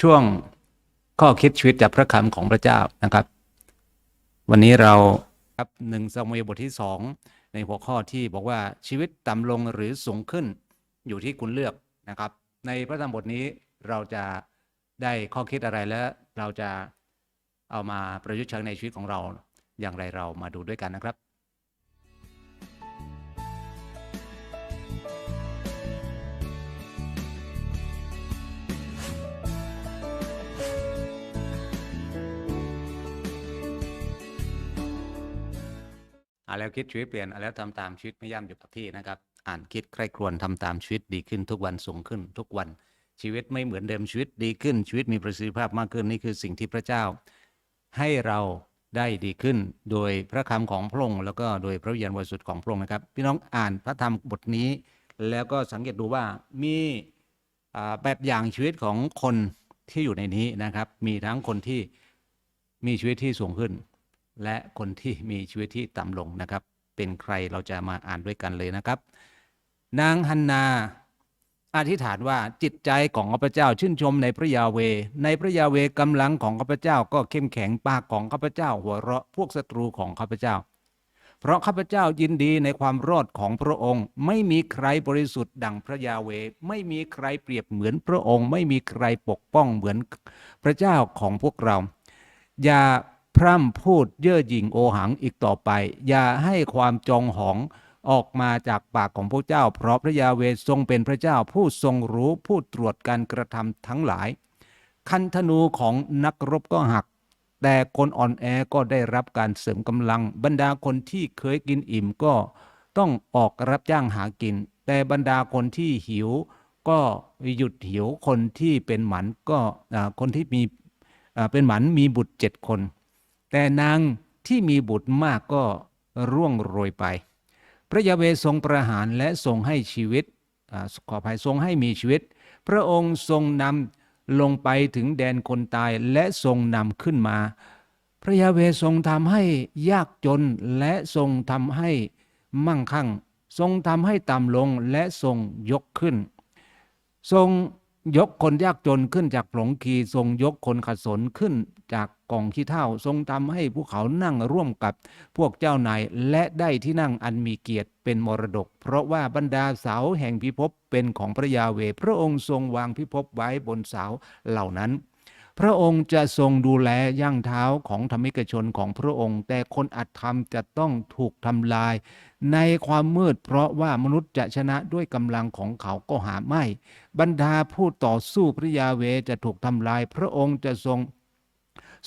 ช่วงข้อคิดชีวิตจากพระคำของพระเจ้านะครับ วันนี้เราครับหนึ่งซามูเอลบทที่สองในหัวข้อที่บอกว่าชีวิตต่ำลงหรือสูงขึ้นอยู่ที่คุณเลือกนะครับ ในพระธรรมบทนี้เราจะได้ข้อคิดอะไรและเราจะเอามาประยุกต์ใช้ในชีวิตของเราอย่างไรเรามาดูด้วยกันนะครับ อ่านแล้วคิดชีวิตเปลี่ยนอ่านแล้วทำตามชีวิตไม่ย่ำอยู่กับที่นะครับ อ่านคิดใคร่ครวญทำตามชีวิตดีขึ้นทุกวันสูงขึ้นทุกวัน ชีวิตไม่เหมือนเดิมชีวิตดีขึ้น ชีวิตมีประสิทธิภาพมากขึ้นนี่คือสิ่งที่พระเจ้า ให้เราได้ดีขึ้นโดยพระคำของพระองค์แล้วก็โดยพระวิญญาณบริสุทธิ์ของพระองค์นะครับ พี่น้องอ่านพระธรรมบทนี้ แล้วก็สังเกตดูว่ามีแบบอย่างชีวิตของคนที่อยู่ในนี้นะครับ มีทั้งคนที่มีชีวิตที่สูงขึ้น และคนที่มีชีวิตที่ต่ำลงนะครับ เป็นใครเราจะมาอ่านด้วยกันเลยนะครับ นางฮันนาอธิษฐานว่าจิตใจของข้าพเจ้าชื่นชมในพระยาเว ในพระยาเวกำลังของข้าพเจ้าก็เข้มแข็งปากของข้าพเจ้าหัวเราะพวกศัตรูของข้าพเจ้า เพราะข้าพเจ้ายินดีในความรอดของพระองค์ ไม่มีใครบริสุทธิ์ดังพระยาเว ไม่มีใครเปรียบเหมือนพระองค์ ไม่มีใครปกป้องเหมือนพระเจ้าของพวกเรา อย่า พร่ำพูดเย่อหยิ่งโอหังอีกต่อไป อย่าให้ความจองหองออกมาจากปากของพระเจ้า เพราะพระยาเวทรงเป็นพระเจ้าผู้ทรงรู้ผู้ตรวจการกระทำทั้งหลาย คันธนูของนักรบก็หัก แต่คนอ่อนแอก็ได้รับการเสริมกำลัง บรรดาคนที่เคยกินอิ่มก็ต้องออกรับจ้างหากิน แต่บรรดาคนที่หิว ก็หยุดหิวคนที่เป็นหมันก็คนที่มีเป็นหมันมีบุตรเจ็ดคน แต่นางที่มีบุตรมากก็ร่วงโรยไป พระยาเวทรงประหารและทรงให้ชีวิตอขออภัยทรงให้มีชีวิต พระองค์ทรงนำลงไปถึงแดนคนตายและทรงนำขึ้นมา พระยาเวทรงทำให้ยากจนและทรงทำให้มั่งคั่ง ทรงทำให้ต่ำลงและทรงยกขึ้น ทรง ยกคนยากจนขึ้นจากผงคีทรงยกคนขัดสนขึ้นจากกองขี้เท่าทรงทำให้ภูเขานั่งร่วมกับพวกเจ้านายและได้ที่นั่งอันมีเกียรติเป็นมรดก เพราะว่าบรรดาเสาแห่งพิภพเป็นของพระยาเว พระองค์ทรงวางพิภพไว้บนเสาเหล่านั้น พระองค์จะทรงดูแลย่างเท้าของธรรมิกชนของพระองค์ แต่คนอัตธรรมจะต้องถูกทำลาย ในความมืดเพราะว่ามนุษย์จะชนะด้วยกำลังของเขาก็หาไม่ บรรดาผู้ต่อสู้พระยาเวจะถูกทำลาย พระองค์จะทรง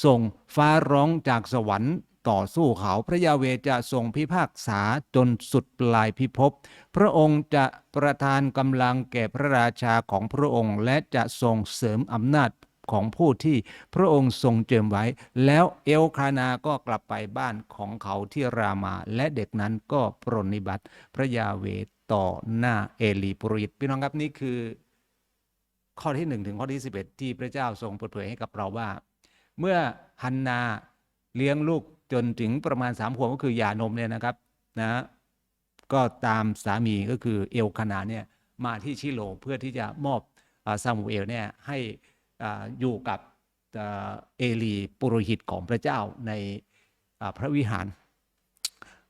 ส่งฟ้าร้องจากสวรรค์ต่อสู้เขาพระยาเวจะทรงพิพากษาจนสุดปลายพิภพ พระองค์จะประทานกำลังแก่พระราชาของพระองค์ และจะทรงเสริมอำนาจ ของผู้ที่พระองค์ทรงเจิมไว้ แล้วเอลคานาก็กลับไปบ้านของเขาที่รามา และเด็กนั้นก็ปรนนิบัติพระยาเวต่อหน้าเอลีปุริตพี่น้องครับนี่คือ ข้อที่หนึ่งถึงข้อที่สิบเอ็ดที่พระเจ้าทรงเปิดเผยให้กับเราว่า เมื่อฮันนาเลี้ยงลูกจนถึงประมาณสามขวบก็คือหย่านมเนี่ยนะครับนะก็ตามสามีก็คือเอลคานาเนี่ยมาที่ชิโลเพื่อที่จะมอบอาซามูเอลเนี่ยให้ อยู่กับเอลีปุโรหิตของพระเจ้าในพระวิหาร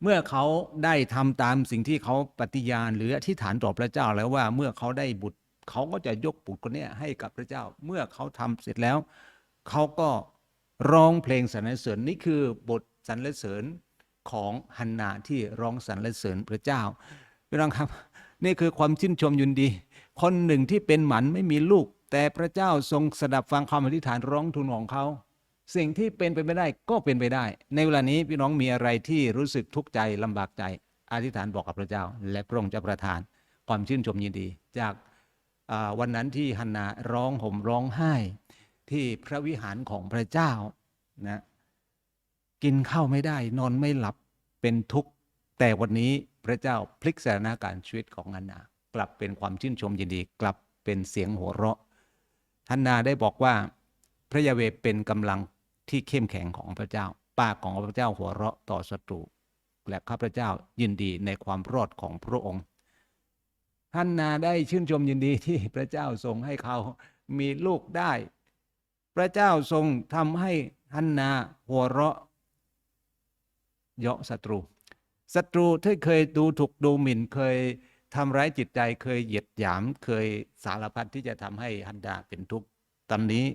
เมื่อเขาได้ทำตามสิ่งที่เขาปฏิญาณ หรืออธิษฐานต่อพระเจ้าแล้วว่าเมื่อเขาได้บุตรเขาก็จะยกบุตรคนนี้ให้กับพระเจ้า เมื่อเขาทำเสร็จแล้ว เขาก็ร้องเพลงสรรเสริญนี่คือบทสรรเสริญของฮันนาที่ร้องสรรเสริญพระเจ้าพี่น้องครับ นี่คือความชื่นชมยินดี คนหนึ่งที่เป็นหมันไม่มีลูก แต่พระเจ้าทรงสดับฟังความอธิษฐานร้องทูลของเขา สิ่งที่เป็นไปไม่ได้ก็เป็นไปได้ ในเวลานี้พี่น้องมีอะไรที่รู้สึกทุกข์ใจลำบากใจ อธิษฐานบอกกับพระเจ้า และพระองค์จะประทาน ความชื่นชมยินดี จากวันนั้นที่ฮันนาร้องห่มร้องไห้ ที่พระวิหารของพระเจ้านะกินข้าวไม่ได้ นอนไม่หลับเป็นทุกข์แต่วันนี้พระเจ้าพลิกสถานการณ์ชีวิตของฮันนากลับเป็นความชื่นชมยินดีกลับเป็นเสียงหัวเราะ ฮันนาได้บอกว่าพระยาเวเป็นกำลังที่เข้มแข็งของพระเจ้า ปากของพระเจ้าหัวเราะต่อศัตรู และข้าพระเจ้ายินดีในความรอดของพระองค์ฮันนาได้ชื่นชมยินดีที่พระเจ้าทรงให้เขามีลูกได้ พระเจ้าทรงทำให้ฮันนาหัวเราะ เยาะศัตรูศัตรูที่เคยดูถูกดูหมิ่นเคย ทำร้ายจิตใจเคยเหยียดหยามเคยสารพัดที่จะทำให้ฮันดาเป็นทุกข์ตอนนี้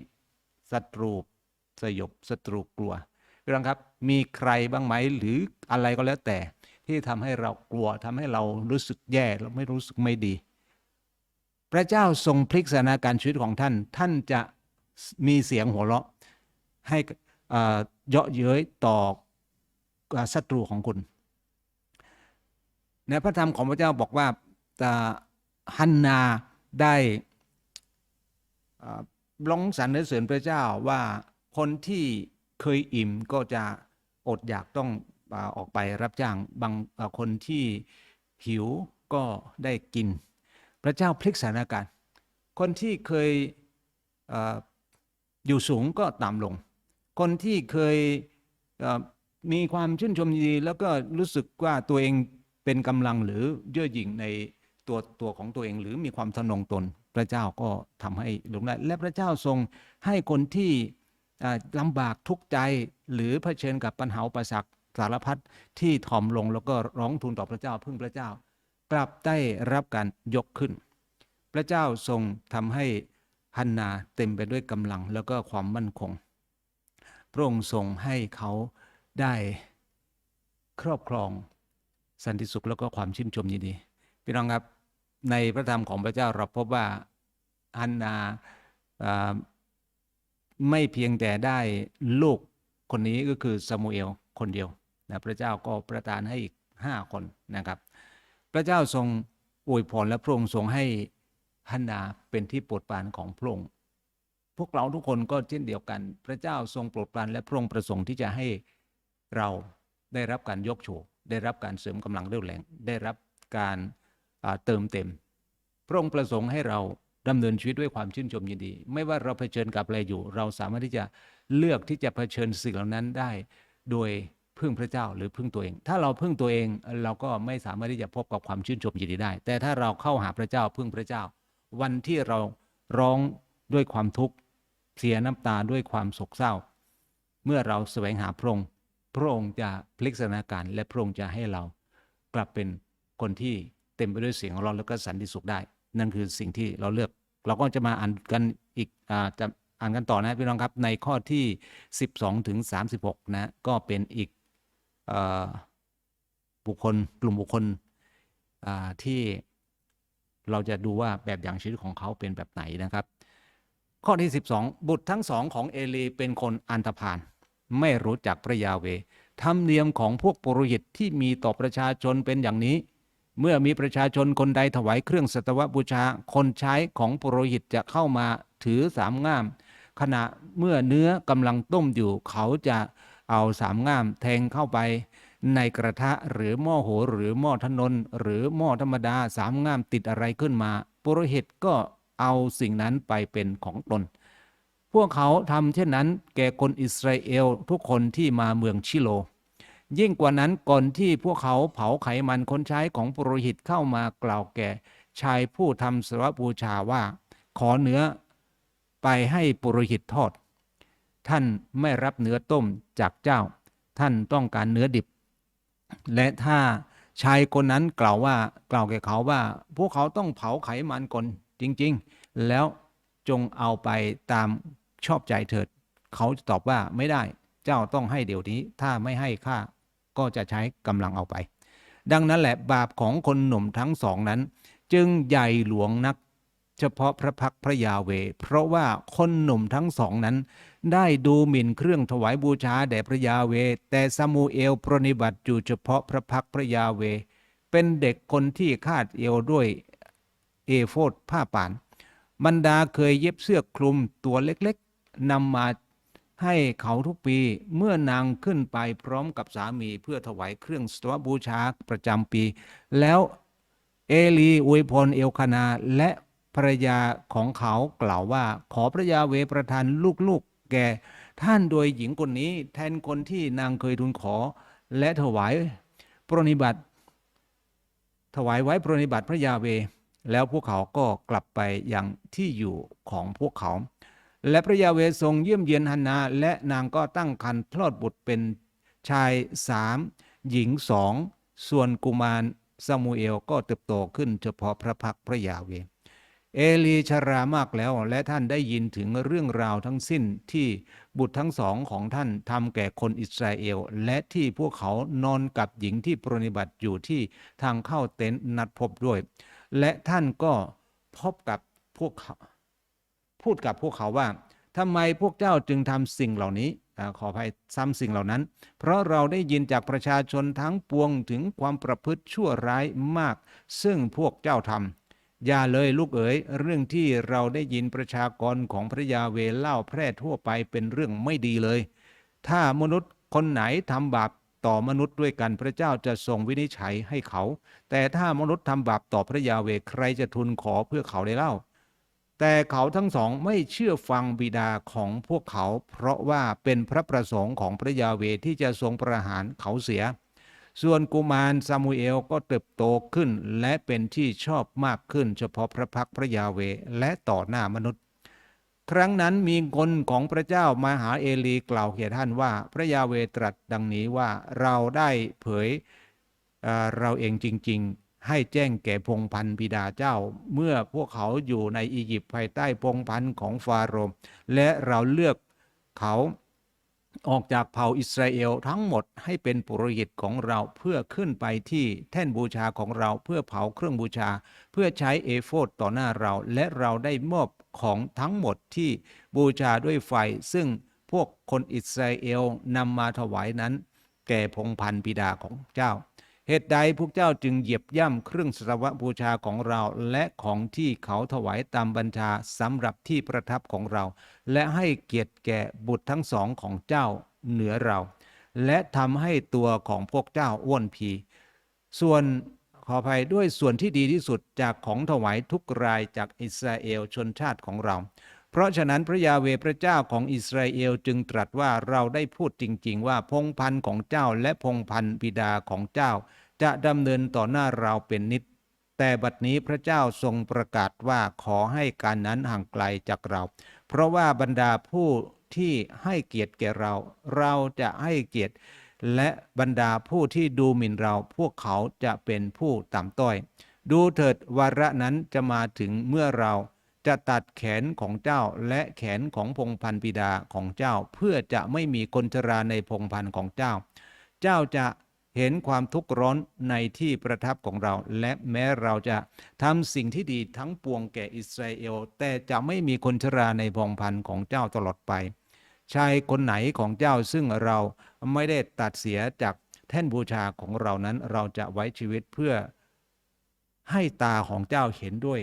ศัตรูสยบศัตรูกลัวพี่น้องครับมีใครบ้างไหมหรืออะไรก็แล้วแต่ ที่ทำให้เรากลัวทำให้เรารู้สึกแย่เราไม่รู้สึกไม่ดี พระเจ้าทรงพลิกสถานการณ์ชีวิตของท่าน ท่านจะมีเสียงหัวเราะให้เยาะเย้ยต่อศัตรูของคุณในพระธรรมของพระเจ้าบอกว่า ฮันนาได้ร้องสรรเสริญพระเจ้าว่าคนที่เคยอิ่มก็จะอดอยากต้องออกไปรับจ้างบางคนที่หิวก็ได้กิน พระเจ้าพลิกสถานการณ์ คนที่เคยออยู่สูงก็ต่ำลง คนที่เคยเมีความชื่นชมยินดี แล้วก็รู้สึกว่าตัวเองเป็นกำลังหรือเย่อหยิ่งใน ตัวตัวของตัวเอง หรือมีความทะนงตน พระเจ้าก็ทำให้ลงได้และพระเจ้าทรงให้คนที่อ่าลำบากทุกข์ใจหรือเผชิญกับปัญหาอุปสรรคสารพัดที่ถ่อมลงแล้วก็ร้องทูลต่อพระเจ้าพึ่งพระเจ้า กลับได้รับการยกขึ้น พระเจ้าทรงทำให้ฮันนาเต็มไปด้วยกำลังแล้วก็ความมั่นคง พระองค์ทรงให้เขาได้ครอบครองสันติสุขแล้วก็ความชื่นชมยินดีพี่น้องครับ ในพระธรรมของพระเจ้าเราพบว่าฮันนาาไม่เพียงแต่ได้ลูกคนนี้ก็คือซามูเอลคนเดียวนะพระเจ้าก็ประทานให้อีกห้าคนนะครับ พระเจ้าทรงอวยพรและพระองค์ทรงให้ฮันนาเป็นที่โปรดปรานของพระองค์พวกเราทุกคนก็เช่นเดียวกัน พระเจ้าทรงโปรดปรานและพระองค์ประสงค์ที่จะให้เราได้รับการยกโฉได้รับการเสริมกำลังเรี่ยวแรงได้รับการ เติมเต็ม พระองค์ประสงค์ให้เราดำเนินชีวิตด้วยความชื่นชมยินดี ไม่ว่าเราเผชิญกับอะไรอยู่ เราสามารถที่จะเลือกที่จะเผชิญสิ่งเหล่านั้นได้ โดยพึ่งพระเจ้าหรือพึ่งตัวเอง ถ้าเราพึ่งตัวเองเราก็ไม่สามารถที่จะพบกับความชื่นชมยินดีได้ แต่ถ้าเราเข้าหาพระเจ้าพึ่งพระเจ้า วันที่เราร้องด้วยความทุกข์เสียน้ำตาด้วยความโศกเศร้า เมื่อเราแสวงหาพระองค์พระองค์จะพลิกสถานการณ์และพระองค์จะให้เรากลับเป็นคนที่ เต็มไปด้วยเสียงของเราแล้วก็สันติสุขได้ นั่นคือสิ่งที่เราเลือก เราก็จะมาอ่านกันอีกอาจะอ่านกันต่อนะพี่น้องครับในข้อที่ 12ถึง36นะก็เป็นอีกอบุคคลกลุ่มบุคคลที่เราจะดูว่าแบบอย่างชีวิตของเขาเป็นแบบไหนนะครับ ข้อที่ 12 บุตรทั้งสองของเอลีเป็นคนอันธพาลไม่รู้จักพระยาเวห์ธรรมเนียมของพวกปุโรหิตที่มีต่อประชาชนเป็นอย่างนี้ เมื่อมีประชาชนคนใดถวายเครื่องสัตวบูชา คนใช้ของปุโรหิตจะเข้ามาถือสามง่าม ขณะเมื่อเนื้อกำลังต้มอยู่ เขาจะเอาสามง่ามแทงเข้าไป ในกระทะหรือหม้อโหหรือหม้อทนน หรือหม้อธรรมดาสามง่ามติดอะไรขึ้นมาปุโรหิตก็เอาสิ่งนั้นไปเป็นของตน พวกเขาทำเช่นนั้นแก่คนอิสราเอลทุกคนที่มาเมืองชิโล ยิ่งกว่านั้นก่อนที่พวกเขาเผาไขมันคนใช้ของปุโรหิตเข้ามากล่าวแก่ ชายผู้ทำสวบูชาว่า ขอเนื้อไปให้ปุโรหิตทอด ท่านไม่รับเนื้อต้มจากเจ้า ท่านต้องการเนื้อดิบ และถ้าชายคนนั้นกล่าวว่ากล่าวแก่เขาว่า พวกเขาต้องเผาไขมันก่อนจริง ๆ แล้วจงเอาไปตามชอบใจเถิด เขาจะตอบว่าไม่ได้ เจ้าต้องให้เดี๋ยวนี้ ถ้าไม่ให้ข้า ก็จะใช้กำลังเอาไป ดังนั้นแหละบาปของคนหนุ่มทั้งสองนั้น จึงใหญ่หลวงนัก เฉพาะพระพักพระยาเว เพราะว่าคนหนุ่มทั้งสองนั้น ได้ดูหมิ่นเครื่องถวายบูชาแด่พระยาเว แต่ซามูเอลปรนิบัติอยู่เฉพาะพระพักพระยาเว เป็นเด็กคนที่คาดเอวด้วยเอโฟดผ้าป่านบรรดาเคยเย็บเสื้อคลุมตัวเล็กๆนำมา ให้เขาทุกปีเมื่อนางขึ้นไปพร้อมกับสามีเพื่อถวายเครื่องสตวบูชาประจำปี แล้วเอลีอวยพรเอลคานาและภรรยาของเขากล่าวว่า ขอพระยาเวประทานลูกๆ แก่ท่านโดยหญิงคนนี้แทนคนที่นางเคยทูลขอ และถวายปรนิบัติ ถวายไว้ปรนิบัติพระยาเว แล้วพวกเขาก็กลับไปยังที่อยู่ของพวกเขา และพระยาเวทรงเยี่ยมเยียนฮันนา และนางก็ตั้งครรภ์คลอดบุตรเป็นชายสามหญิงสองส่วนกุมารซามูเอลก็เติบโตขึ้นเฉพาะพระพักพระยาเวเอลีชรามากแล้วและท่านได้ยินถึงเรื่องราวทั้งสิ้นที่บุตรทั้งสองของท่านทำแก่คนอิสราเอล และที่พวกเขานอนกับหญิงที่ปรนิบัติอยู่ที่ทางเข้าเต็นท์นัดพบด้วย และท่านก็พบกับพวกเขา พูดกับพวกเขาว่าทำไมพวกเจ้าจึงทำสิ่งเหล่านี้อขออภัยซ้ำสิ่งเหล่านั้น เพราะเราได้ยินจากประชาชนทั้งปวงถึงความประพฤติชั่วร้ายมาก ซึ่งพวกเจ้าทำอย่าเลยลูกเอ๋ยเรื่องที่เราได้ยินประชากรของพระยาเวเล่าแพร่ทั่วไปเป็นเรื่องไม่ดีเลย ถ้ามนุษย์คนไหนทำบาปต่อมนุษย์ด้วยกันพระเจ้าจะทรงวินิจฉัยให้เขา แต่ถ้ามนุษย์ทำบาปต่อพระยาเวใครจะทูลขอเพื่อเขาได้เล่า แต่เขาทั้งสองไม่เชื่อฟังบิดาของพวกเขา เพราะว่าเป็นพระประสงค์ของพระยาเวที่จะทรงประหารเขาเสีย ส่วนกุมารซามูเอลก็เติบโตขึ้นและเป็นที่ชอบมากขึ้น เฉพาะพระพักพระยาเวและต่อหน้ามนุษย์ ครั้งนั้นมีคนของพระเจ้ามาหาเอลีกล่าวแก่ท่านว่า พระยาเวตรัสดังนี้ว่าเราได้เผยเอ่อเราเองจริง ๆ ให้แจ้งแก่พงพันธ์บิดาเจ้า เมื่อพวกเขาอยู่ในอียิปต์ภายใต้พงพันธ์ของฟาโรห์และเราเลือกเขาออกจากเผ่าอิสราเอลทั้งหมดให้เป็นปุโรหิตของเราเพื่อขึ้นไปที่แท่นบูชาของเราเพื่อเผาเครื่องบูชา เพื่อใช้เอโฟดต่อหน้าเรา และเราได้มอบของทั้งหมดที่บูชาด้วยไฟ ซึ่งพวกคนอิสราเอลนำมาถวายนั้น แก่พงพันธ์บิดาของเจ้า เหตุใดพวกเจ้าจึงเหยียบย่ำเครื่องสรวะบูชาของเรา และของที่เขาถวายตามบัญชาสำหรับที่ประทับของเรา และให้เกียรติแก่บุตรทั้งสองของเจ้าเหนือเรา และทำให้ตัวของพวกเจ้าอ้วนพี ส่วนขออภัยด้วยส่วนที่ดีที่สุดจากของถวายทุกรายจากอิสราเอลชนชาติของเรา ราะฉะนั้นพระยาเวพระเจ้าของอิสราเอลจึงตรัสว่าเราได้พูดจริง ๆ ว่าพงพันธ์ของเจ้าและพงพันธ์บิดาของเจ้า จะดำเนินต่อหน้าเราเป็นนิจแต่บัดนี้พระเจ้าทรงประกาศว่าขอให้การนั้นห่างไกลจากเรา เพราะว่าบรรดาผู้ที่ให้เกียรติแก่เรา เราจะให้เกียรติ และบรรดาผู้ที่ดูหมิ่นเราพวกเขาจะเป็นผู้ต่ำต้อย ดูเถิดวาระนั้นจะมาถึงเมื่อเรา จะตัดแขนของเจ้าและแขนของพงพันธุ์บิดาของเจ้า เพื่อจะไม่มีคนชราในพงพันของเจ้า เจ้าจะเห็นความทุกข์ร้อนในที่ประทับของเรา และแม้เราจะทำสิ่งที่ดีทั้งปวงแก่อิสราเอล แต่จะไม่มีคนชราในพงพันของเจ้าตลอดไป ชายคนไหนของเจ้าซึ่งเราไม่ได้ตัดเสียจากแท่นบูชาของเรานั้นเราจะไว้ชีวิตเพื่อให้ตาของเจ้าเห็นด้วย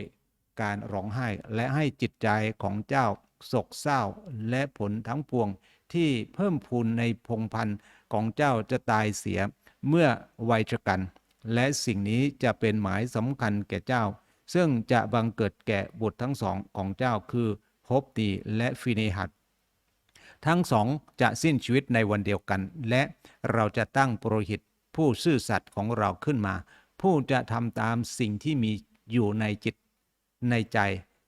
การร้องไห้ และให้จิตใจของเจ้าโศกเศร้าและผลทั้งปวงที่เพิ่มพูนในพงพันธ์ของเจ้าจะตายเสียเมื่อวัยชกัน และสิ่งนี้จะเป็นหมายสำคัญแก่เจ้า ซึ่งจะบังเกิดแก่บุตรทั้งสองของเจ้าคือฮบดีและฟิเนหัดทั้งสองจะสิ้นชีวิตในวันเดียวกัน และเราจะตั้งปรหิตผู้ซื่อสัตย์ของเราขึ้นมา ผู้จะทำตามสิ่งที่มีอยู่ในจิต ในใจ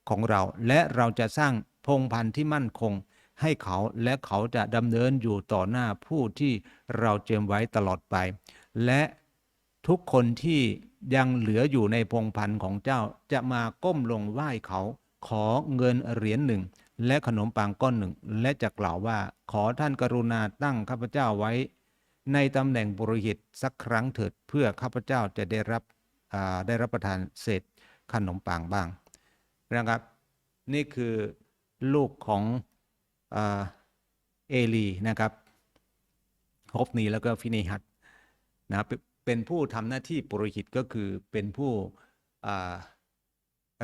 ของเรา และเราจะสร้างพงพันธุ์ที่มั่นคง ให้เขาและเขาจะดำเนินอยู่ต่อหน้าผู้ที่เราเจิมไว้ตลอดไป และทุกคนที่ยังเหลืออยู่ในพงพันธุ์ของเจ้าจะมาก้มลงไหว้เขาขอเงินเหรียญหนึ่ง และขนมปังก้อนหนึ่ง และจะกล่าวว่าขอท่านกรุณาตั้งข้าพเจ้าไว้ ในตำแหน่งบุรหิตสักครั้งเถิดเพื่อข้าพเจ้าจะได้รับได้รับประทานเศษขนมปังบ้าง นะครับ นี่คือลูกของเอลีนะครับฮบนีแล้วก็ฟินิฮัตนะเป็นเป็นผู้ทำหน้าที่ปุโรหิตก็คือเป็นผู้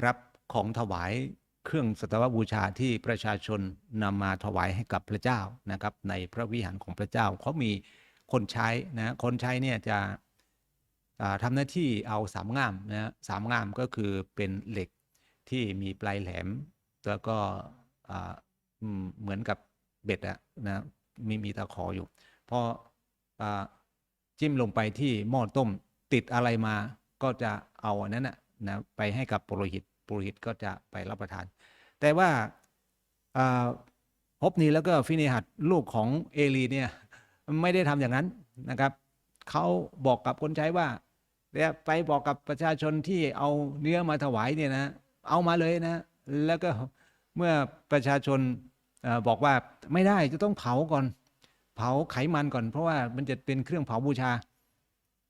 รับของถวายเครื่องสัตวบูชาที่ประชาชนนำมาถวายให้กับพระเจ้านะครับ ในพระวิหารของพระเจ้าเขามีคนใช้นะคนใช้เนี่ยจะทำหน้าที่เอาสามง่ามนะสามง่ามก็คือเป็นเหล็ก ที่มีปลายแหลม แล้วก็เหมือนกับเบ็ดอะนะมีมีตะขออยู่พออจิ้มลงไปที่หม้อต้มติดอะไรมาก็จะเอาอันนั้นนะนะไปให้กับปุโรหิตปุโรหิตก็จะไปรับประทาน แต่ว่าฮบนีแล้วก็ฟินิหัดลูกของเอลีเนี่ยไม่ได้ทำอย่างนั้นนะครับเขาบอกกับคนใช้ว่าเนี่ยไปบอกกับประชาชนที่เอาเนื้อมาถวายเนี่ยนะ เอามาเลยนะ แล้วก็เมื่อประชาชนบอกว่าไม่ได้จะต้องเผาก่อน เผาไขมันก่อน เพราะว่ามันจะเป็นเครื่องเผาบูชา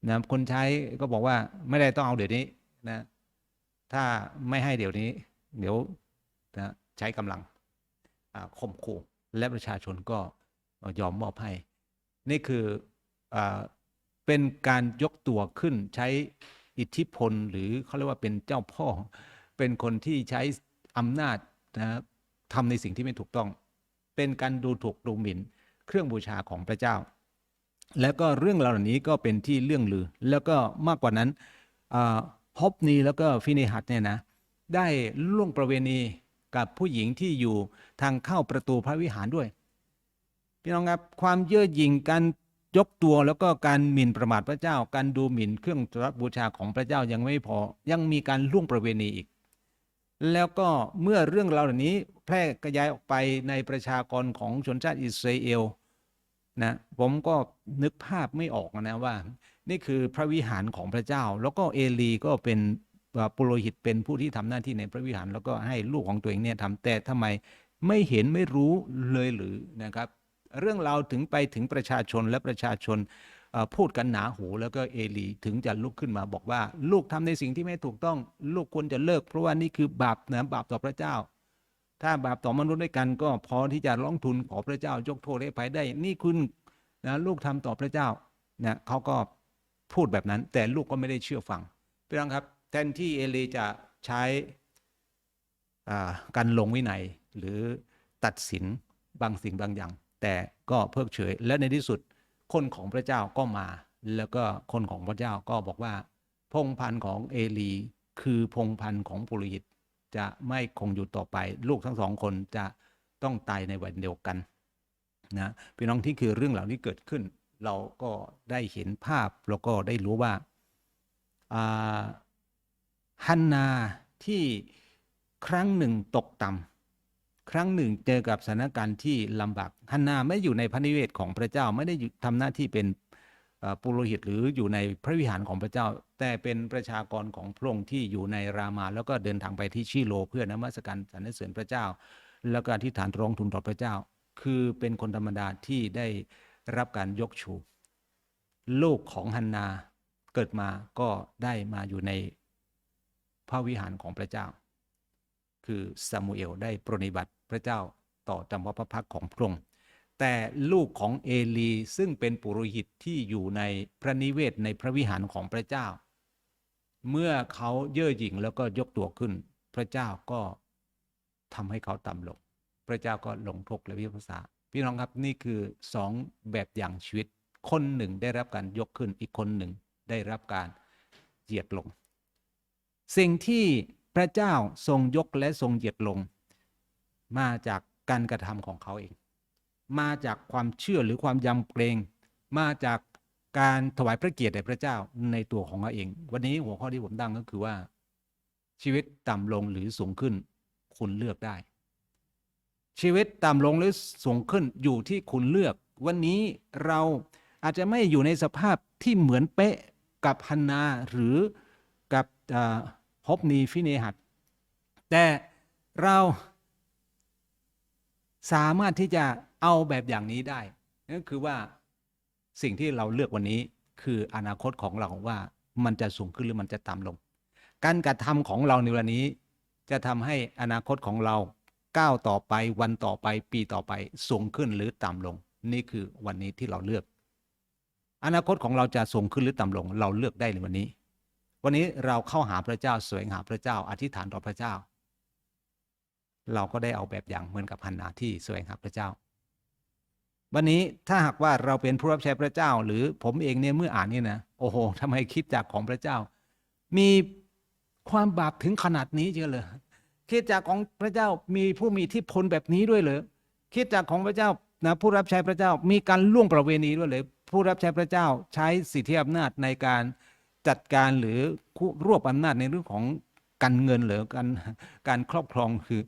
นะคนใช้ก็บอกว่าไม่ได้ต้องเอาเดี๋ยวนี้นะ ถ้าไม่ให้เดี๋ยวนี้ เดี๋ยวนะใช้กำลังข่มขู่และประชาชนก็ยอมมอบให้ นี่คืออเป็นการยกตัวขึ้นใช้อิทธิพลหรือเขาเรียกว่าเป็นเจ้าพ่อ เป็นคนที่ใช้อำนาจนะทำในสิ่งที่ไม่ถูกต้อง เป็นการดูถูกดูหมิ่น เครื่องบูชาของพระเจ้า แล้วก็เรื่องเหล่านี้ก็เป็นที่เรื่องลือ แล้วก็มากกว่านั้นฮอบนีแล้วก็ฟินิหัดเนี่ยนะได้ล่วงประเวณีกับผู้หญิงที่อยู่ทางเข้าประตูพระวิหารด้วยพี่น้องครับความเย่อหยิ่งการยกตัวแล้วก็การหมิ่นประมาทพระเจ้า การดูหมิ่นเครื่องบูชาของพระเจ้ายังไม่พอยังมีการล่วงประเวณีอีก แล้วก็เมื่อเรื่องราวเหล่านี้แพร่กระจายออกไปในประชากรของชนชาติอิสราเอลนะผมก็นึกภาพไม่ออกนะว่า นี่คือพระวิหารของพระเจ้า แล้วก็เอลีก็เป็นปุโรหิตเป็นผู้ที่ทำหน้าที่ในพระวิหาร แล้วก็ให้ลูกของตัวเองเนี่ยทำแต่ทำไมไม่เห็นไม่รู้เลยหรือนะครับ เรื่องราวถึงไปถึงประชาชนและประชาชน พูดกันหนาหูแล้วก็เอลีถึงจะลุกขึ้นมาบอกว่า ลูกทำในสิ่งที่ไม่ถูกต้อง ลูกควรจะเลิก เพราะว่านี่คือบาปนะบาปต่อพระเจ้า ถ้าบาปต่อมนุษย์ด้วยกัน ก็พอที่จะร้องทุนขอพระเจ้ายกโทษให้ภัยได้ นี่คุณนะลูกทำต่อพระเจ้านะเขาก็พูดแบบนั้น แต่ลูกก็ไม่ได้เชื่อฟังพี่น้องครับ แทนที่เอลีจะใช้การลงวินัยหรือตัดสินบางสิ่งบางอย่าง แต่ก็เพิกเฉยและในที่สุด คนของพระเจ้าก็มา แล้วก็คนของพระเจ้าก็บอกว่า พงพันธุ์ของเอลี คือพงพันธุ์ของปุโรหิตจะไม่คงอยู่ต่อไป ลูกทั้งสองคนจะต้องตายในวันเดียวกันนะพี่น้องที่คือเรื่องเหล่านี้เกิดขึ้น เราก็ได้เห็นภาพแล้วก็ได้รู้ว่าฮันนาที่ครั้งหนึ่งตกต่ำ ครั้งหนึ่งเจอกับสถานการณ์ที่ลำบากฮันนาไม่อยู่ในพระนิเวศของพระเจ้าไม่ได้ทำหน้าที่เป็นปุโรหิตหรืออยู่ในพระวิหารของพระเจ้า แต่เป็นประชากรของพระองค์ที่อยู่ในรามา แล้วก็เดินทางไปที่ชิโลเพื่อนมัสการสรรเสริญพระเจ้า แล้วก็อธิษฐานร้องทูลต่อพระเจ้า คือเป็นคนธรรมดาที่ได้รับการยกชูลูกของฮันนาเกิดมาก็ได้มาอยู่ในพระวิหารของพระเจ้า คือซามูเอลได้ปรนิบัติพระเจ้าต่อจำพระพักของพระองค์แต่ลูกของเอลีซึ่งเป็นปุโรหิตที่อยู่ในพระนิเวศในพระวิหารของพระเจ้า เมื่อเขาเย่อหยิ่งแล้วก็ยกตัวขึ้น พระเจ้าก็ทำให้เขาต่ำลง พระเจ้าก็ลงโทษและพิพากษาพี่น้องครับนี่คือสองแบบอย่างชีวิต คนหนึ่งได้รับการยกขึ้นอีกคนหนึ่งได้รับการเหยียดลง สิ่งที่ พระเจ้าทรงยกและทรงเหยียดลง มาจากการกระทำของเขาเอง มาจากความเชื่อหรือความยำเกรง มาจากการถวายพระเกียรติแด่พระเจ้าในตัวของเขาเอง วันนี้หัวข้อที่ผมตั้งก็คือว่า ชีวิตต่ำลงหรือสูงขึ้น คุณเลือกได้ ชีวิตต่ำลงหรือสูงขึ้นอยู่ที่คุณเลือก วันนี้เราอาจจะไม่อยู่ในสภาพที่เหมือนเป๊ะกับฮันนาหรือกับ ฮบนีฟิเนหัดแต่เราสามารถที่จะเอาแบบอย่างนี้ได้นั่นคือว่าสิ่งที่เราเลือกวันนี้คืออนาคตของเราว่ามันจะสูงขึ้นหรือมันจะต่ำลง การกระทำของเราในวันนี้ จะทำให้อนาคตของเราก้าวต่อไปวันต่อไปปีต่อไปสูงขึ้นหรือต่ำลง นี่คือวันนี้ที่เราเลือก อนาคตของเราจะสูงขึ้นหรือต่ำลง เราเลือกได้ในวันนี้ วันนี้เราเข้าหาพระเจ้าสวงหาพระเจ้า อธิษฐานต่อพระเจ้า เราก็ได้เอาแบบอย่างเหมือนกับฮันนาที่สวงหาพระเจ้า วันนี้ถ้าหากว่าเราเป็นผู้รับใช้พระเจ้า หรือผมเองเนี่ยเมื่ออ่านนี่นะโอ้โหทำไมคิดจากของพระเจ้า มีความบาปถึงขนาดนี้เชียวเลยคิดจากของพระเจ้ามีผู้มีอิทธิพลแบบนี้ด้วยเหรอคิดจากของพระเจ้านะผู้รับใช้พระเจ้ามีการล่วงประเวณีด้วยเลยผู้รับใช้พระเจ้าใช้สิทธิอำนาจในการ จัดการหรือรวบอำนาจในเรื่องของการเงินหรือการการครอบครองคือ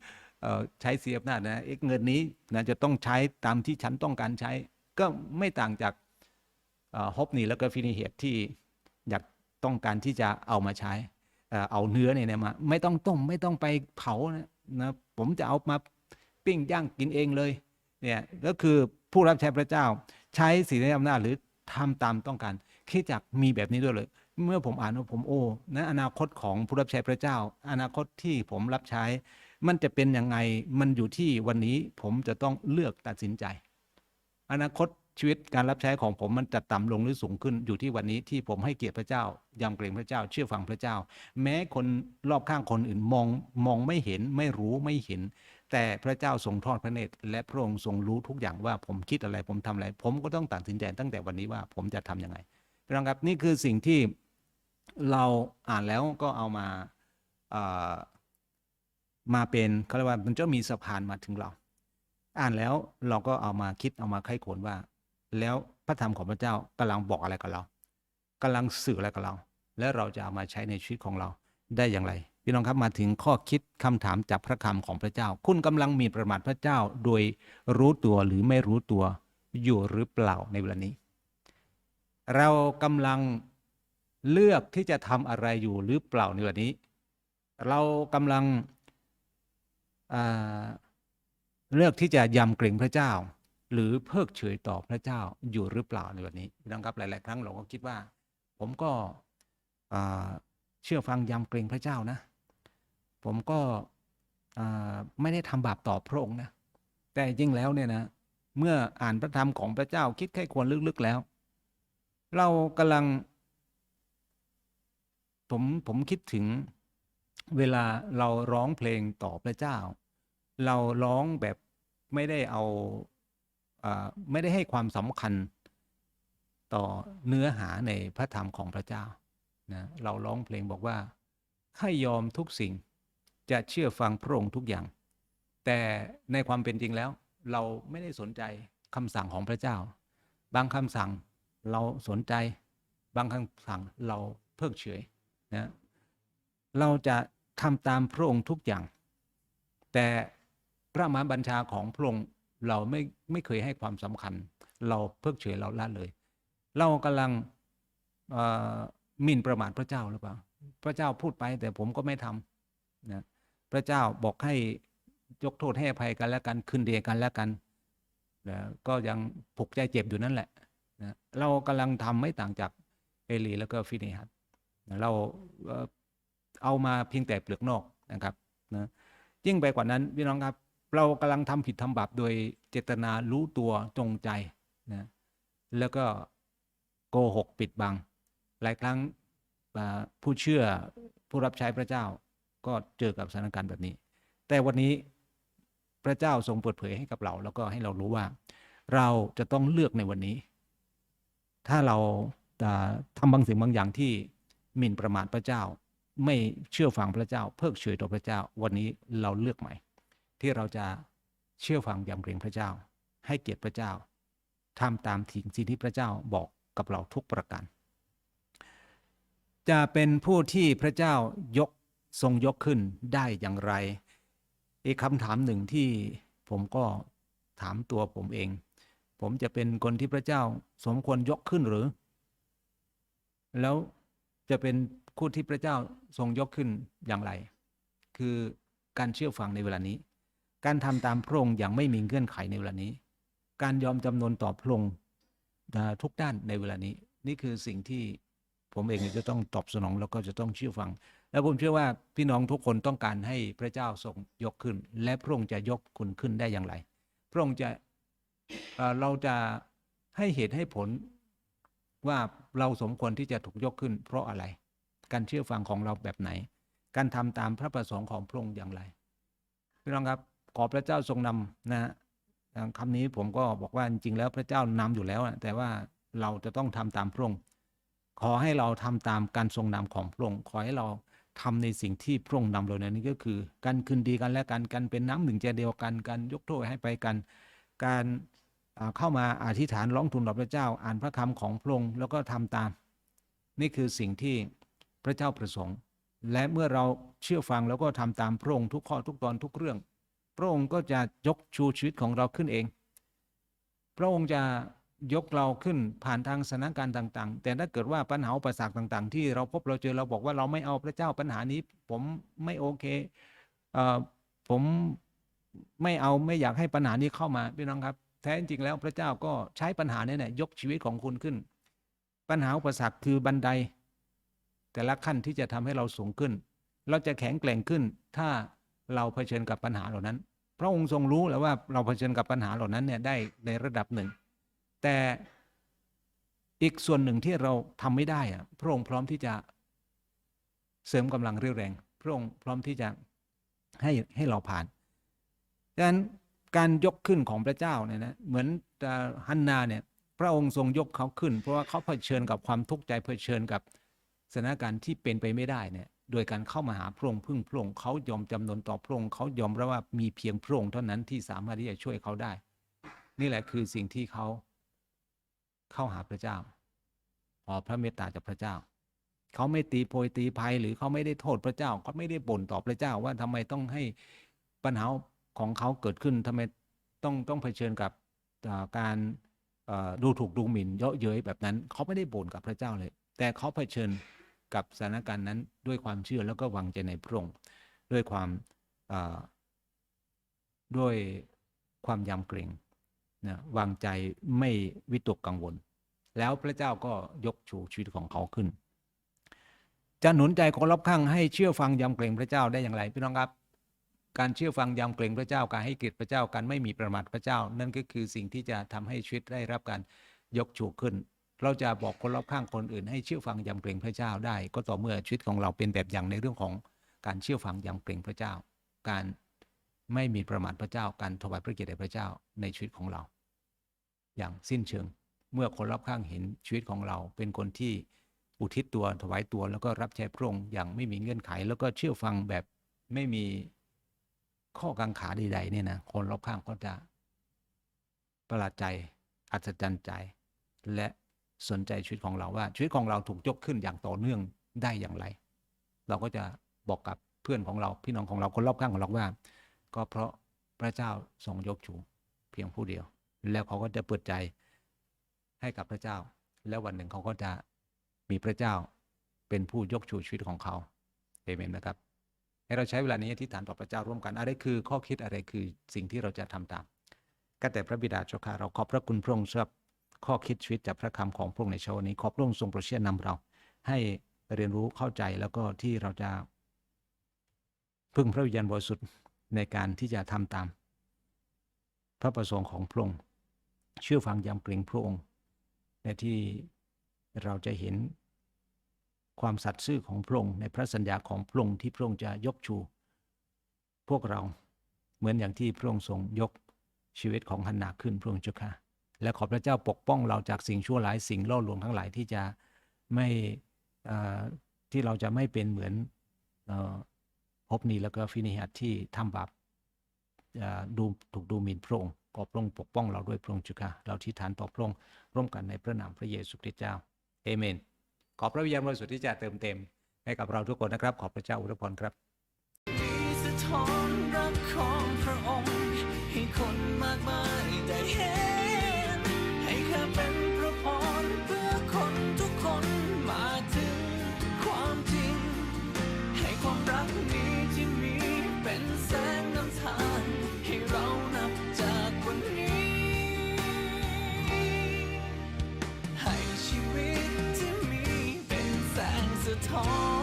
ใช้เสียอำนาจนะเงินนี้นะจะต้องใช้ตามที่ฉันต้องการใช้ ก็ไม่ต่างจากฮอบนี่แล้วก็ฟินิเหตุที่อยากต้องการที่จะเอามาใช้เอาเนื้อเนี่ยมาไม่ต้องต้มไม่ต้องไปเผานะนะผมจะเอามาปิ้งย่างกินเองเลยเนี่ยก็คือผู้รับใช้พระเจ้าใช้สิทธิอำนาจหรือทำตามต้องการคิดจากมีแบบนี้ด้วยเลย เมื่อผมอ่านว่าผมโอ้นะอนาคตของผู้รับใช้พระเจ้า อนาคตที่ผมรับใช้ มันจะเป็นยังไงมันอยู่ที่วันนี้ผมจะต้องเลือกตัดสินใจ อนาคตชีวิตการรับใช้ของผมมันจะต่ำลงหรือสูงขึ้นอยู่ที่วันนี้ที่ผมให้เกียรติพระเจ้ายำเกรงพระเจ้า เชื่อฟังพระเจ้า แม้คนรอบข้างคนอื่นมองมองไม่เห็นไม่รู้ไม่เห็น แต่พระเจ้าทรงทอดพระเนตรและพระองค์ทรงรู้ทุกอย่างว่าผมคิดอะไรผมทำอะไร ผมก็ต้องตัดสินใจตั้งแต่วันนี้ว่าผมจะทำยังไงน้องครับนี่คือสิ่งที่ เราอ่านแล้วก็เอามาอ่อมาเป็นเขาเรียกว่ามันจะมีสะพานมาถึงเรา อ่านแล้วเราก็เอามาคิดเอามาไข้ควรว่า แล้วพระธรรมของพระเจ้ากำลังบอกอะไรกับเรากำลังสื่ออะไรกับเรา และเราจะเอามาใช้ในชีวิตของเราได้อย่างไร พี่น้องครับมาถึงข้อคิดคำถามจากพระคำของพระเจ้า คุณกำลังมีประมาทพระเจ้าโดยรู้ตัวหรือไม่รู้ตัวอยู่หรือเปล่าในเวลานี้ เรากำลัง เลือกที่จะทำอะไรอยู่หรือเปล่าในวันนี้ เรากำลังเลือกที่จะยำเกรงพระเจ้า หรือเพิกเฉยต่อพระเจ้าอยู่หรือเปล่าในวันนี้น้องครับหลาย ๆ ครั้งเราก็คิดว่า ผมก็เชื่อฟังยำเกรงพระเจ้านะ ผมก็ไม่ได้ทำบาปต่อพระองค์นะแต่จริงแล้วเนี่ยนะเมื่ออ่านพระธรรมของพระเจ้าคิดแค่ควรลึกๆแล้ว เรากำลัง ผมผมคิดถึงเวลาเราร้องเพลงต่อพระเจ้า เราร้องแบบไม่ได้เอาอไม่ได้ให้ความสำคัญต่อเนื้อหาในพระธรรมของพระเจ้านะเราร้องเพลงบอกว่าให้ยอมทุกสิ่งจะเชื่อฟังพระองค์ทุกอย่าง แต่ในความเป็นจริงแล้ว เราไม่ได้สนใจคำสั่งของพระเจ้า บางคำสั่งเราสนใจ บางคำสั่งเราเพิกเฉย นะเราจะทำตามพระองค์ทุกอย่าง แต่พระมหาบัญชาของพระองค์เราไม่ไม่เคยให้ความสำคัญ เราเพิกเฉยเราละเลย เรากำลังหมิ่นประมาทพระเจ้าหรือเปล่า พระเจ้าพูดไปแต่ผมก็ไม่ทำนะพระเจ้าบอกให้ยกโทษให้อภัยกันแล้วกันคืนเดียกันแล้วกันนะก็ยังผูกใจเจ็บอยู่นั่นแหละนะเรากำลังทำไม่ต่างจากเอลีแล้วก็ฟินิฮัสนะ เราเอามาเพียงแต่เปลือกนอกนะครับนะยิ่งไปกว่านั้นพี่น้องครับเรากำลังทำผิดทำบาปโดยเจตนารู้ตัวจงใจนะแล้วก็โกหกปิดบัง หลายครั้งผู้เชื่อผู้รับใช้พระเจ้าก็เจอกับสถานการณ์แบบนี้ แต่วันนี้พระเจ้าทรงเปิดเผยให้กับเรา แล้วก็ให้เรารู้ว่า เราจะต้องเลือกในวันนี้ ถ้าเราอ่าทำบางสิ่งบางอย่างที่ หมิ่นประมาทพระเจ้า ไม่เชื่อฟังพระเจ้า เพิกเฉยต่อพระเจ้า วันนี้เราเลือกใหม่ ที่เราจะเชื่อฟังยำเกรงพระเจ้า ให้เกียรติพระเจ้าทำตามสิ่งที่พระเจ้าบอกกับเราทุกประการจะเป็นผู้ที่พระเจ้ายกทรงยกขึ้นได้อย่างไร อีกคำถามหนึ่งที่ผมก็ถามตัวผมเอง ผมจะเป็นคนที่พระเจ้าสมควรยกขึ้นหรือ แล้ว จะเป็นผู้ที่พระเจ้าทรงยกขึ้นอย่างไร คือการเชื่อฟังในเวลานี้ การทำตามพระองค์อย่างไม่มีเงื่อนไขในเวลานี้ การยอมจำนนต่อพระองค์ทุกด้านในเวลานี้ นี่คือสิ่งที่ผมเองจะต้องตอบสนองแล้วก็จะต้องเชื่อฟัง และผมเชื่อว่าพี่น้องทุกคนต้องการให้พระเจ้าทรงยกขึ้น และพระองค์จะยกคุณขึ้นได้อย่างไร พระองค์จะเราจะให้เหตุให้ผล ว่าเราสมควรที่จะถูกยกขึ้น เพราะอะไร การเชื่อฟังของเราแบบไหน การทำตามพระประสงค์ของพระองค์อย่างไรพี่น้องครับขอพระเจ้าทรงนำนะฮะคำนี้ผมก็บอกว่าจริงๆแล้วพระเจ้านำอยู่แล้วแต่ว่าเราจะต้องทำตามพระองค์ขอให้เราทำตามการทรงนำของพระองค์ขอให้เราทำในสิ่งที่พระองค์นำเราในนี้ก็คือ การคืนดีกันและกันการเป็นน้ำหนึ่งใจเดียวกันการยกโทษให้ไปกัน การ เข้ามาอธิษฐานร้องทูลต่อพระเจ้าอ่านพระคำของพระองค์แล้วก็ทำตาม นี่คือสิ่งที่พระเจ้าประสงค์ และเมื่อเราเชื่อฟังแล้วก็ทำตามพระองค์ทุกข้อทุกตอนทุกเรื่อง พระองค์ก็จะยกชูชีวิตของเราขึ้นเอง พระองค์จะยกเราขึ้นผ่านทางสถานการณ์ต่าง ๆ แต่ถ้าเกิดว่าปัญหาอุปสรรคต่าง ๆ ที่เราพบเราเจอเราบอกว่าเราไม่เอาพระเจ้าปัญหานี้ ผมไม่โอเคเอ่อผมไม่เอาไม่อยากให้ปัญหานี้เข้ามาพี่น้องครับ แท้จริงแล้วพระเจ้าก็ใช้ปัญหานี้เนี่ยยกชีวิตของคุณขึ้น ปัญหาอุปสรรคคือบันได แต่ละขั้นที่จะทำให้เราสูงขึ้น เราจะแข็งแกร่งขึ้น ถ้าเราเผชิญกับปัญหาเหล่านั้น พระองค์ทรงรู้แล้วว่าเราเผชิญกับปัญหาเหล่านั้นเนี่ยได้ในระดับหนึ่ง แต่อีกส่วนหนึ่งที่เราทำไม่ได้อะพระองค์พร้อมที่จะเสริมกำลังเรี่ยวแรง พระองค์พร้อมที่จะให้ให้เราผ่านดังนั้น การยกขึ้นของพระเจ้าเนี่ยนะเหมือนฮันนาเนี่ยพระองค์ทรงยกเขาขึ้น เพราะว่าเขาเผชิญกับความทุกข์ใจเผชิญกับสถานการณ์ที่เป็นไปไม่ได้เนี่ยโดยการเข้ามาหาพระองค์พึ่งพระองค์เขายอมจำนนต่อพระองค์เขายอมรับว่ามีเพียงพระองค์เท่านั้นที่สามารถที่จะช่วยเขาได้ นี่แหละคือสิ่งที่เขาเข้าหาพระเจ้าขอพระเมตตาจากพระเจ้า เขาไม่ตีโพยตีภัยหรือเขาไม่ได้โทษพระเจ้าเขาไม่ได้บ่นต่อพระเจ้าว่าทำไมต้องให้ปัญหา ของเขาเกิดขึ้นทำไมต้องต้องเผชิญกับการดูถูกดูหมิ่นเยาะเย้ยแบบนั้นเขาไม่ได้บ่นกับพระเจ้าเลย แต่เขาเผชิญกับสถานการณ์นั้นด้วยความเชื่อแล้วก็วางใจในพระองค์ด้วยความด้วยความยำเกรงนะวางใจไม่วิตกกังวล แล้วพระเจ้าก็ยกชูชีวิตของเขาขึ้น จะหนุนใจคนรอบข้างให้เชื่อฟังยำเกรงพระเจ้าได้อย่างไรพี่น้องครับ การเชื่อฟังยำเกรงพระเจ้าการให้เกียรติพระเจ้าการไม่มีประมาทพระเจ้า นั่นก็คือสิ่งที่จะทำให้ชีวิตได้รับการยกชูขึ้น เราจะบอกคนรอบข้างคนอื่น ให้เชื่อฟังยำเกรงพระเจ้าได้ ก็ต่อเมื่อชีวิตของเราเป็นแบบอย่างในเรื่องของการเชื่อฟังยำเกรงพระเจ้า การไม่มีประมาทพระเจ้า การถวายพระเกียรติแด่พระเจ้าในชีวิตของเรา อย่างสิ้นเชิง เมื่อคนรอบข้างเห็นชีวิตของเราเป็นคนที่อุทิศตัวถวายตัวแล้วก็รับใช้พระองค์อย่างไม่มีเงื่อนไข แล้วก็เชื่อฟังแบบไม่มี ข้อกังขาใดๆเนี่ยนะคนรอบข้างก็จะประหลาดใจอัศจรรย์ใจ และสนใจชีวิตของเราว่า ชีวิตของเราถูกยกขึ้นอย่างต่อเนื่องได้อย่างไร เราก็จะบอกกับเพื่อนของเราพี่น้องของเราคนรอบข้างของเราว่า ก็เพราะพระเจ้าทรงยกชูเพียงผู้เดียว แล้วเขาก็จะเปิดใจให้กับพระเจ้า แล้ววันหนึ่งเขาก็จะมีพระเจ้าเป็นผู้ยกชูชีวิตของเขาเอเมนนะครับ ให้เราใช้เวลานี้อธิษฐานต่อพระเจ้าร่วมกัน อะไรคือข้อคิดอะไรคือสิ่งที่เราจะทำตามก็แต่พระบิดาเจ้าข้าเราขอบพระคุณพระองค์สำหรับข้อคิดชีวิตจากพระคำของพระองค์ในเช้าวันนี้ขอบพระองค์ทรงโปรดเชื่อนำเรา ให้เรียนรู้เข้าใจแล้วก็ที่เราจะ พึ่งพระวิญญาณบริสุทธิ์ในการที่จะทำตาม พระประสงค์ของพระองค์เชื่อฟังยำเกรงพระองค์และที่เราจะเห็น ความสัตย์ซื่อของพระองค์ในพระสัญญาของพระองค์ที่พระองค์จะยกชู พวกเราเหมือนอย่างที่พระองค์ทรงยกชีวิตของฮันนาขึ้นพระองค์เจ้าค่ะและขอพระเจ้าปกป้องเราจากสิ่งชั่วร้ายสิ่งล่อลวงทั้งหลายที่จะไม่ที่เราจะไม่เป็นเหมือนพบนีแล้วก็ฟินิหัดที่ทำบาปดูถูกดูหมิ่นพระองค์ขอพระองค์ปกป้องเราด้วยพระองค์เจ้าค่ะเราที่ฐานต่อพระองค์ร่วมกันในพระนามพระเยซูคริสต์เจ้าเอเมน ขอพระวิญญาณบริสุทธิ์ที่จะเติมเต็มให้กับเราทุกคนนะครับ ขอบพระเจ้าอุทพรครับสะท้อนรักของพระองค์ให้คนมากมายได้เห็น ง